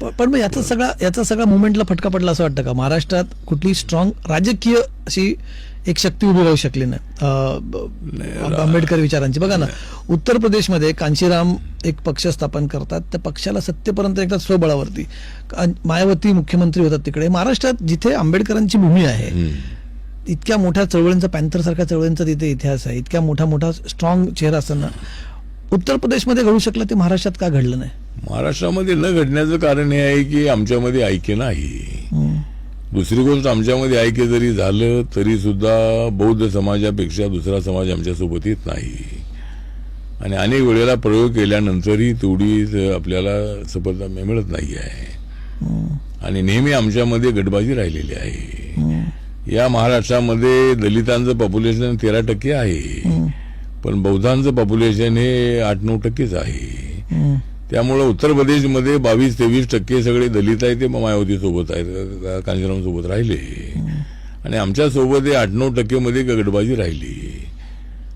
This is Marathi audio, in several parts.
पण मग याचा सगळा याचा सगळा मुवमेंटला फटका पडला असं वाटतं का? महाराष्ट्रात कुठली स्ट्रॉंग राजकीय अशी एक शक्ती उभी राहू शकली नाही. आंबेडकर विचारांची. बघा ना उत्तर प्रदेशमध्ये कांशीराम एक पक्ष स्थापन करतात. त्या पक्षाला सत्तेपर्यंत एकदा स्वबळावरती मायावती मुख्यमंत्री होतात तिकडे. महाराष्ट्रात जिथे आंबेडकरांची भूमी आहे इतक्या मोठ्या चळवळींचा पॅन्थर सारख्या चळवळींचा तिथे इतिहास आहे. इतक्या मोठा मोठा स्ट्रॉंग चेहरा असताना. उत्तर प्रदेशमध्ये घडू शकलं ते महाराष्ट्रात का घडलं नाही? महाराष्ट्रामध्ये न घडण्याचं कारण हे आहे की आमच्यामध्ये ऐक्य नाही. दुसरी गोष्ट आमच्यामध्ये ऐक्य जरी झालं तरी सुद्धा बौद्ध समाजापेक्षा दुसरा समाज आमच्यासोबत येत नाही. आणि अनेक वेळेला प्रयोग केल्यानंतरही तेवढी आपल्याला सफलता मिळत नाही आहे. आणि नेहमी आमच्यामध्ये गटबाजी राहिलेली आहे. या महाराष्ट्रामध्ये दलितांचं पॉप्युलेशन तेरा टक्के आहे. पण बौद्धांचं पॉप्युलेशन हे आठ नऊ टक्केच आहे. त्यामुळं उत्तर प्रदेशमध्ये बावीस तेवीस टक्के सगळे दलित आहेत ते मायावती सोबत आहेत कांजीराम सोबत राहिले. आणि आमच्यासोबत हे आठ नऊ टक्के मध्ये गटबाजी राहिली.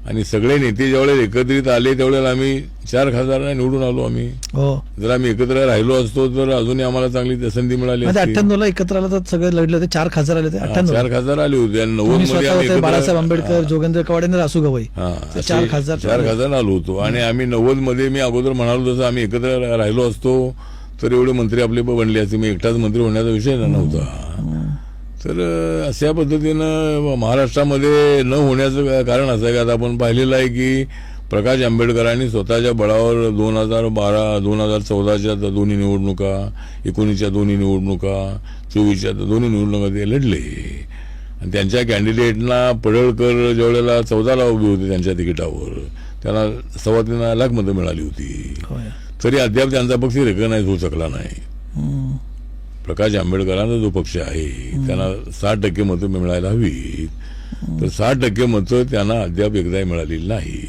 आणि सगळे नेते ज्यावेळेला एकत्रित आले त्यावेळेला आम्ही चार खासदारांना निवडून आलो आम्ही. हो. जर आम्ही एकत्र राहिलो असतो तर अजूनही आम्हाला चांगली संधी मिळाली मध्ये असती. अठ्ठ्याण्णव ला एकत्र आलं तर सगळे लढले होते चार खासदार आले होते हा, अठ्ठ्याण्णव. चार खासदार आले होते आणि नव्वद तुम्ही मध्ये स्वतः आम्ही होते एकत्र- बाळासाहेब आंबेडकर जोगेंद्र कवाडे आणि रासू गवई हा, असे चार खासदार चार खासदार आलो होतो. आणि आम्ही नव्वदमध्ये मी अगोदर म्हणालो तसं आम्ही एकत्र राहिलो असतो तर एवढे मंत्री आपले बनले असते. मी एकटाच मंत्री होण्याचा विषय नव्हता. तर अं, अशा पद्धतीनं महाराष्ट्रामध्ये न होण्याचं कारण असं आहे की आता आपण पाहिलेलं आहे की प्रकाश आंबेडकरांनी स्वतःच्या बळावर दोन हजार बारा दोन हजार चौदाच्या दोन्ही निवडणुका एकोणीसच्या दोन्ही निवडणुका चोवीसच्या दोन्ही निवडणुका ते लढले. आणि त्यांच्या कॅन्डिडेटना पडळकर ज्यावेळेला चौदाला उभी होते त्यांच्या तिकिटावर त्यांना सव्वा तीन लाख मतं मिळाली होती. तरी अद्याप त्यांचा पक्ष रेकग्नाईज होऊ शकला नाही. प्रकाश आंबेडकरांचा जो पक्ष आहे त्यांना साठ टक्के मतं मिळायला हवी तर साठ टक्के मतं त्यांना अद्याप एकदाही मिळालेली नाही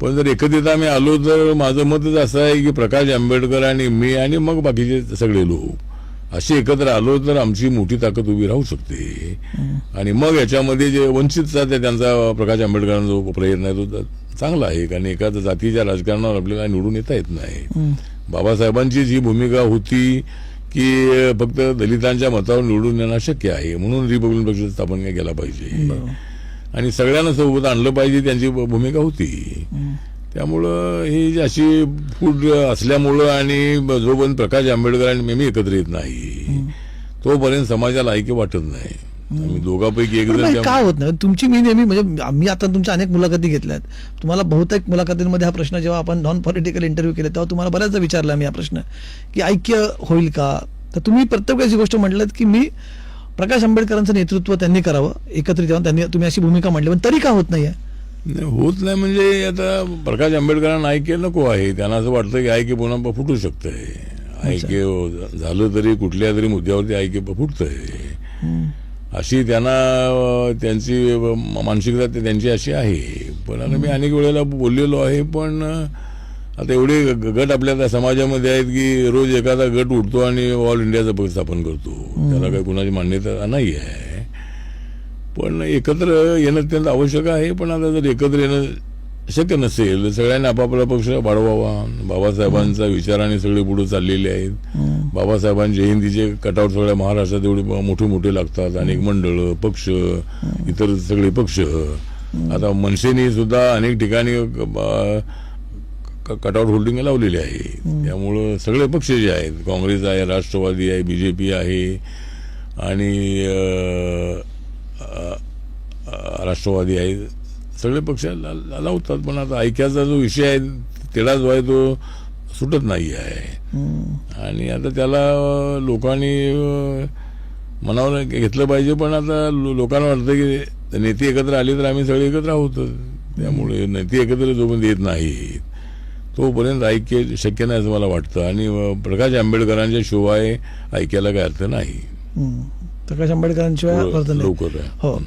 पण जर एकत्रित आम्ही आलो तर माझं मतच असं आहे की प्रकाश आंबेडकर आणि मी आणि मग बाकीचे सगळे लोक असे एकत्र आलो तर आमची मोठी ताकद उभी राहू शकते. आणि मग याच्यामध्ये जे वंचितचा ते त्यांचा प्रकाश आंबेडकरांचा जो प्रयत्न आहे तो चांगला आहे. कारण एका जातीच्या राजकारणावर आपल्याला निवडून येता येत नाही. बाबासाहेबांची जी भूमिका होती की फक्त दलितांच्या मतावर निवडून येणं शक्य आहे म्हणून रिपब्लिकन पक्ष स्थापन केला पाहिजे. आणि सगळ्यांना सोबत आणलं पाहिजे त्यांची भूमिका होती. त्यामुळं ही जी अशी फूट असल्यामुळं आणि जोपर्यंत प्रकाश आंबेडकर आणि मी एकत्र येत नाही तोपर्यंत समाजाला ऐक्य वाटत नाही. दोघांपैकी एक पण जण बाई, त्या- का होत नाही? तुमची मी नेहमी म्हणजे आम्ही आता तुमच्या अनेक मुलाखती घेतल्यात. तुम्हाला बहुतेक मुलाखतींमध्ये हा प्रश्न जेव्हा आपण नॉन पॉलिटिकल इंटरव्ह्यू केले तेव्हा तुम्हाला बऱ्याचदा विचारला मी हा प्रश्न की ऐक्य होईल का? तर तुम्ही प्रत्येक गोष्ट म्हटलं की मी प्रकाश आंबेडकरांचं नेतृत्व त्यांनी करावं एकत्रित येऊन त्यांनी तुम्ही अशी भूमिका मांडली पण तरी का होत नाही, होत नाही म्हणजे आता प्रकाश आंबेडकरांना ऐक्य नको आहे. त्यांना असं वाटतं की ऐक्य पुन्हा फुटू शकतंय. ऐक्य झालं तरी कुठल्या तरी मुद्द्यावरती ऐक्य फुटतंय. अशी त्यांना त्यांची मानसिकता ते- त्यांची अशी आहे. पण मी अनेक वेळेला बोललेलो आहे पण आता एवढे गट आपल्या समाजामध्ये आहेत की रोज एखादा गट उठतो आणि ऑल इंडियाचा पक्ष स्थापन करतो. त्याला काही कुणाची मान्यता नाही आहे पण एकत्र येणं अत्यंत आवश्यक आहे. पण आता जर एकत्र येणं शक्य नसेल तर सगळ्यांनी आपापला पक्ष वाढवावा. बाबासाहेबांचा विचाराने सगळे पुढे चाललेले आहेत. बाबासाहेबांच्या जयंतीचे कटआउट सगळ्या महाराष्ट्रात एवढे मोठे मोठे लागतात. अनेक मंडळ पक्ष इतर सगळे पक्ष. आता मनसेने सुद्धा अनेक ठिकाणी कटआउट होल्डिंग लावलेली आहे. त्यामुळं सगळे पक्ष जे आहेत काँग्रेस आहे राष्ट्रवादी आहे बीजेपी आहे आणि राष्ट्रवादी आहे. सगळे पक्ष लावतात. पण आता ऐक्याचा जो विषय आहे तेढा जो आहे तो सुटत नाही आहे आणि आता त्याला लोकांनी मनावर घेतलं पाहिजे. पण आता लोकांना वाटतं की नेते एकत्र आले तर आम्ही सगळे एकत्र आहोत. त्यामुळे नेते एकत्र जोपर्यंत येत नाहीत तोपर्यंत ऐक्य शक्य नाही असं मला वाटतं. आणि प्रकाश आंबेडकरांच्या शिवाय ऐक्याला काय अर्थ नाही. प्रकाश आंबेडकरांशिवाय अर्थ नाही. आहे. हो.